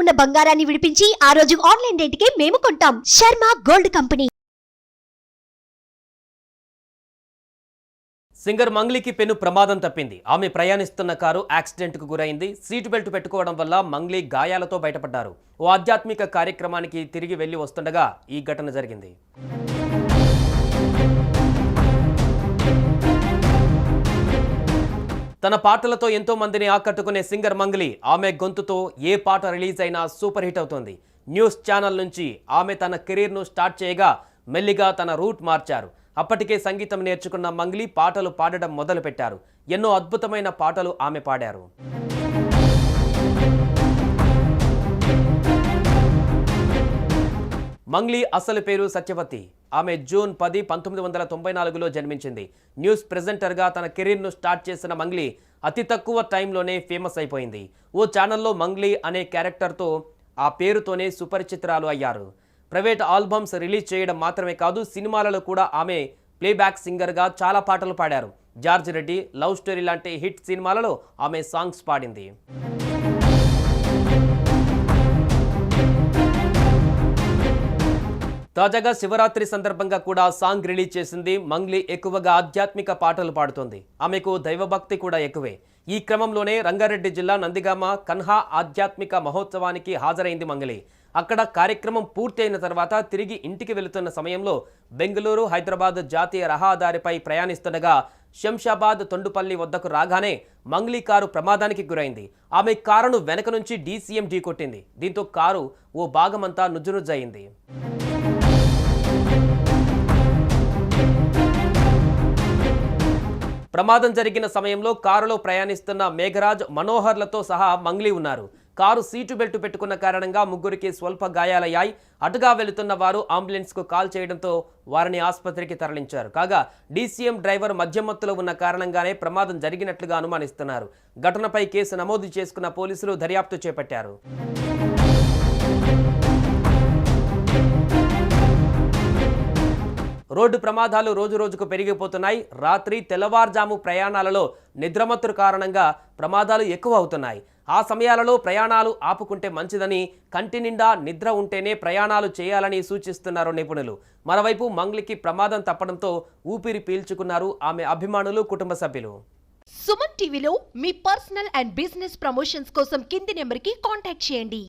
ఉన్న బంగారాన్ని విడిపించి ఆ రోజు ఆన్లైన్ రేటుకే మేము కొంటాం. Sharma gold company. సింగర్ మంగ్లీకి పెను ప్రమాదం తప్పింది. ఆమె ప్రయాణిస్తున్న కారు యాక్సిడెంట్కు గురైంది. సీటు బెల్ట్ పెట్టుకోవడం వల్ల మంగ్లీ గాయాలతో బయటపడ్డారు. ఓ ఆధ్యాత్మిక కార్యక్రమానికి తిరిగి వెళ్ళి వస్తుండగా ఈ ఘటన జరిగింది. తన పాటలతో ఎంతో మందిని ఆకట్టుకునే సింగర్ మంగ్లీ ఆమె గొంతుతో ఏ పాట రిలీజ్ అయినా సూపర్ హిట్ అవుతోంది. న్యూస్ ఛానల్ నుంచి ఆమె తన కెరీర్ను స్టార్ట్ చేయగా మెల్లిగా తన రూట్ మార్చారు. అప్పటికే సంగీతం నేర్చుకున్న మంగ్లీ పాటలు పాడడం మొదలుపెట్టారు. ఎన్నో అద్భుతమైన పాటలు ఆమె పాడారు. మంగ్లీ అసలు పేరు సత్యవతి. ఆమె జూన్ పది పంతొమ్మిది వందల తొంభై నాలుగులో జన్మించింది. న్యూస్ ప్రెజెంటర్గా తన కెరీర్ను స్టార్ట్ చేసిన మంగ్లీ అతి తక్కువ టైంలోనే ఫేమస్ అయిపోయింది. ఓ ఛానల్లో మంగ్లీ అనే క్యారెక్టర్తో ఆ పేరుతోనే సుపరిచితురాలు అయ్యారు. ప్రైవేట్ ఆల్బమ్స్ రిలీజ్ చేయడం మాత్రమే కాదు సినిమాలలో కూడా ఆమె ప్లేబ్యాక్ సింగర్గా చాలా పాటలు పాడారు. జార్జ్ రెడ్డి లవ్ స్టోరీ లాంటి హిట్ సినిమాలలో ఆమె సాంగ్స్ పాడింది. తాజాగా శివరాత్రి సందర్భంగా కూడా సాంగ్ రిలీజ్ చేసింది. మంగ్లీ ఎక్కువగా ఆధ్యాత్మిక పాటలు పాడుతోంది. ఆమెకు దైవభక్తి కూడా ఎక్కువే. ఈ క్రమంలోనే రంగారెడ్డి జిల్లా నందిగామ కన్హా ఆధ్యాత్మిక మహోత్సవానికి హాజరైంది మంగ్లి. అక్కడ కార్యక్రమం పూర్తయిన తర్వాత తిరిగి ఇంటికి వెళుతున్న సమయంలో బెంగళూరు హైదరాబాద్ జాతీయ రహదారిపై ప్రయాణిస్తుండగా శంషాబాద్ తొండుపల్లి వద్దకు రాగానే మంగ్లీ కారు ప్రమాదానికి గురైంది. ఆమె కారును వెనక నుంచి డీసీఎం ఢీకొట్టింది దీంతో కారు ఓ భాగమంతా నుజ్జునుజ్జయింది ప్రమాదం జరిగిన సమయంలో కారులో ప్రయాణిస్తున్న మేఘరాజ్ మనోహర్లతో సహా మంగ్లీ ఉన్నారు. కారు సీటు బెల్ట్ పెట్టుకున్న కారణంగా ముగ్గురికి స్వల్ప గాయాలయ్యాయి. అటుగా వెళుతున్న వారు అంబులెన్స్కు కాల్ చేయడంతో వారిని ఆసుపత్రికి తరలించారు. కాగా డీసీఎం డ్రైవర్ మధ్యమత్తులో ఉన్న కారణంగానే ప్రమాదం జరిగినట్లుగా అనుమానిస్తున్నారు. ఘటనపై కేసు నమోదు చేసుకున్న పోలీసులు దర్యాప్తు చేపట్టారు. రోడ్డు ప్రమాదాలు రోజు రోజుకు పెరిగిపోతున్నాయి. రాత్రి తెల్లవారుజాము ప్రయాణాలలో నిద్రమత్తుల కారణంగా ప్రమాదాలు ఎక్కువ అవుతున్నాయి ఆ సమయాలలో ప్రయాణాలు ఆపుకుంటే మంచిదని కంటి నిండా నిద్ర ఉంటేనే ప్రయాణాలు చేయాలని సూచిస్తున్నారు నిపుణులు. మరోవైపు మంగ్లికి ప్రమాదం తప్పడంతో ఊపిరి పీల్చుకున్నారు ఆమె అభిమానులు కుటుంబ సభ్యులు. సుమన్ టీవీలో మీ పర్సనల్ అండ్ బిజినెస్ ప్రమోషన్స్ కోసం కింది నెంబర్కి కాంటాక్ట్ చేయండి.